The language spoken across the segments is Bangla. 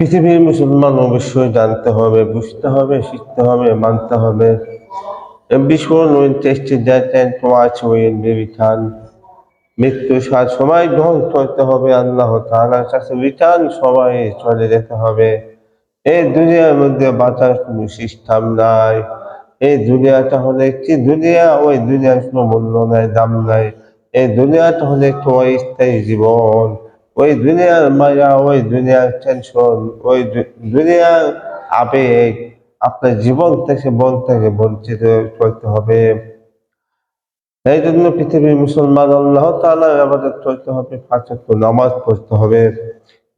পৃথিবীর মুসলমান অবশ্যই জানতে হবে, বুঝতে হবে, শিখতে হবে, মানতে হবে। ওই বিধান মৃত্যু সাত সময় গ্রহণ করতে হবে, আল্লাহ তাআলার কাছে রিটার্ন সবাই চলে যেতে হবে। এই দুনিয়ার মধ্যে বাঁচার কোনো সিস্টেম নাই। এই দুনিয়াটা হলে একটি দুনিয়া, ওই দুনিয়ার কোনো মূল্য নাই, দাম নাই। এই দুনিয়াটা হলে একটু অস্থায়ী জীবন। ওই দুনিয়ার মায়া, ওই দুনিয়ার টেনশন ওই দুনিয়ার আবেগ, আপনার জীবন থেকে, মন থেকে বঞ্চিত করতে হবে। এই জন্য পৃথিবীর মুসলমান আল্লাহ তাআলার আবাদত করতে হবে পাঁচ নামাজ পড়তে হবে।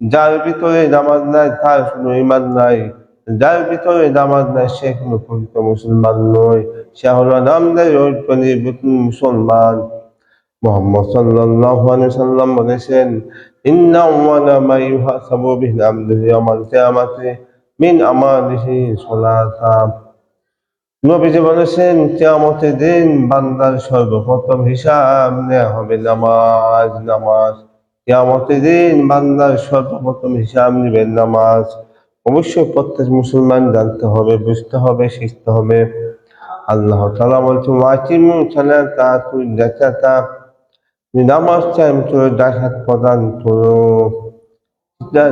যার ভিতরে নামাজ নাই, তার কোনো ইমান নাই। যার ভিতরে নামাজ নাই, সে কোনো পবিত্র মুসলমান নয়। সে হলো নামদারি মুসলমান। মোহাম্মদ আলাইহি সাল্লাম বলেছেন ইন্না আউয়ালা মা ইউহাসাবু বিহি আল-আবদু ইয়াওমাল কিয়ামাতি মিন আমালিহি সালাতা। নবীজি বলেছেন, কিয়ামতের দিন বান্দার সর্বপ্রথম হিসাব নেওয়া হবে নামাজ নামাজ। কিয়ামতের দিন বান্দার সর্বপ্রথম হিসাব নেবেন নামাজ। অবশ্যই প্রত্যেক মুসলমান জানতে হবে, বুঝতে হবে, শিখতে হবে। আল্লাহ তাআলা বলছেন ওয়াকিমু সালাতা তুই নামাজ টাইম করে ডাকাত প্রদান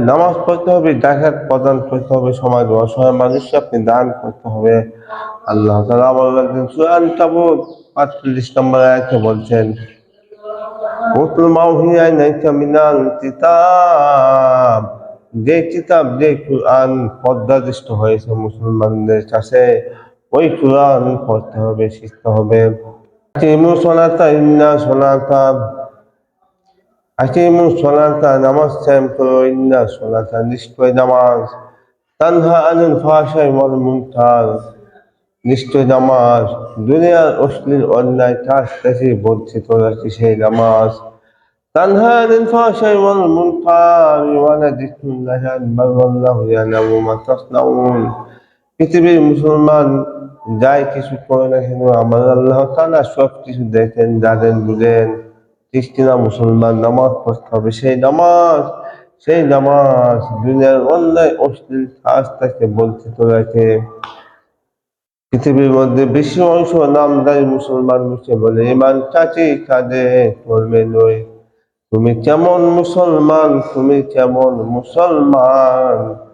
নামাজ পড়তে হবে ডাকাত প্রদান করতে হবে সমাজ। অসহায় মানুষকে আপনি দান করতে হবে। আল্লাহ তাআলা বলছেন সুরান পাঁচচল্লিশ নম্বর আয়াতে বলছেন, উতলু মা উহিয়া ইলাইকা মিনাল কিতাব। যে কিতাব, যে কুরআন পদ্মাদিষ্ট হয়েছে মুসলমানদের কাছে, ওই কুরআন পড়তে হবে, শিখতে হবে। আকিমু সলাতা ইন্না সলাতা আকিমু সলাতা নামাজ কায়েম করো ইন্না সলাতা নিশ্চয় নামাজ তানহা আনিল ফাহশাই ওয়াল মুনকার নিশ্চয় নামাজ দুনিয়ার অশ্লীল অন্যায় কাজ থেকে বঞ্চিত রাখি সেই নামাজ তানহা আনিল ফাহশাই ওয়াল মুনকার ওয়ালা যিকরুল্লাহি আকবার ওয়াল্লাহু ইয়ালামু মা তাসনাউন পৃথিবীর মুসলমান যাই কিছু করে না কেন, আমার আল্লাহ তাআলা সব কিছু দেখেন, জানেন, বুঝেন। খ্রিস্টিনা মুসলমান, নামাজ পড়তে হবে। সেই নামাজ সেই নামাজ দুনিয়ার অন্যায়, অশ্লীল কাজ থেকে বঞ্চিত রাখে। পৃথিবীর মধ্যে বেশি অংশ নামদারি মুসলমান মুখে বলে, ইমান চাচি কাঁদে করবে নয়। তুমি কেমন মুসলমান, তুমি কেমন মুসলমান।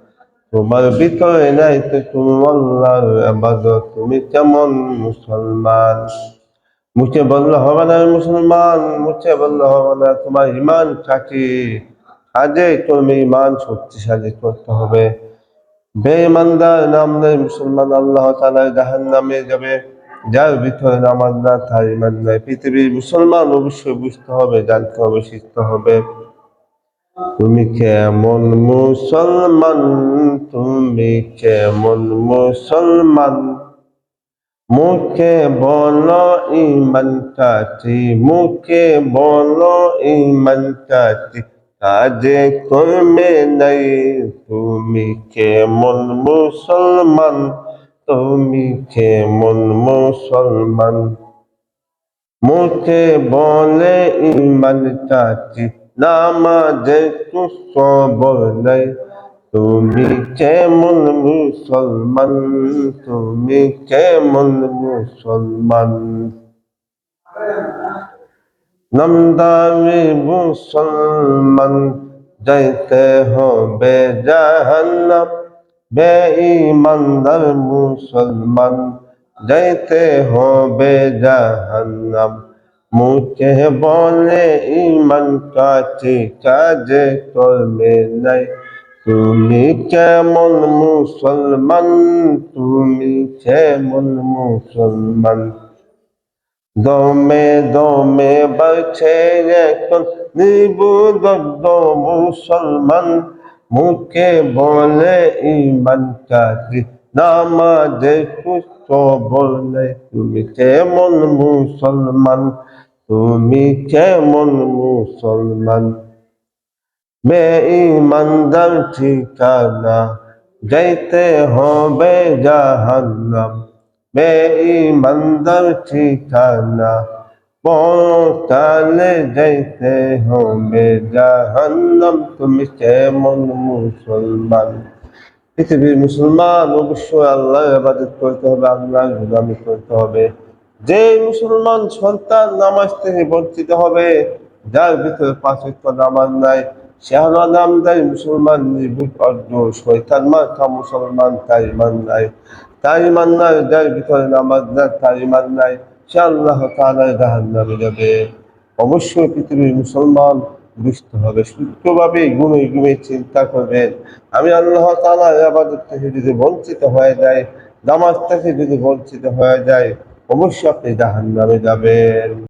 তোমার ভিতরে নাই তো তুমি আল্লাহর আবাদত। তুমি কেমন মুসলমান? মুখে বললে, হবে না মুসলমান মুখে বললে, হবে না, তোমার ইমান চাচি কাজে তুমি ইমান শক্তিশালী করতে হবে। বেঈমানদার নাম নেই মুসলমান, আল্লাহ তাআলা জাহান নামে যাবে। যার ভিতরে নামাজ না, তার ইমান নাই। পৃথিবীর মুসলমান অবশ্যই বুঝতে হবে, জানতে হবে, শিখতে হবে। তুমি কেমন মুসলমান? তুমি কেমন মুসলমান? মুখে বলো ইমান কাটি, মুখে বলো ইমান কাটি। কাজে কর্মে নাই, তুমি কেমন মুসলমান? তুমি কেমন মুসলমান? মুখে বলে ইমান কাটি নামাজে তু সবর নাই। তুমি কেমন মুসলমান? তুমি কেমন মুসলমান? নামদারি মুসলমান, যাইতে হবে জাহান্নাম। বেঈমানদার মুসলমান, যাইতে হবে জাহান্নাম। মুখে বলে, ইমান কাছে কাজে করবে নাই। তুমি কেমন মুসলমান? তুমি কেমন মুসলমান? দমে দমে বাড়ছে এখন নিবুদ্ধ মুসলমান। মুখে বলে, ইমান কাজে নামাজে সুস্থ বলে, তুমি কেমন মুসলমান? তুমি কেমন মুসলমান? বেঈমানদার ঠিকানা যাইতে হবে জাহান্নাম। বেঈমানদার ঠিকানা পৌঁছালে যাইতে হবে জাহান্নাম। তুমি কেমন মুসলমান? পৃথিবীর মুসলমান অবশ্যই আল্লাহ ইবাদত করতে হবে আল্লাহ গুলামি করতে হবে। যে মুসলমান সন্তান নামাজ থেকে বঞ্চিত হবে, যার ভিতরে ওয়াক্ত নামাজ নাই, সে হলো নামদারি মুসলমান নির্বিপর্য শৈতান মার্কা মুসলমান, তার ইমান নাই। তার ইমান নাই, যার ভিতরে নামাজ নাই, তার ইমান নাই, সে আল্লাহ তাআলার জাহান্নামে যাবে। অবশ্যই পৃথিবীর মুসলমান বুঝতে হবে, সূক্ষ্মভাবে গুণে গুণে চিন্তা করবেন আমি আল্লাহ তাআলা আবাদত থেকে যদি বঞ্চিত হয়ে যায় নামাজ থেকে যদি বঞ্চিত হয়ে যায় অবশ্যই আপনি জাহান্নামে যাবেন।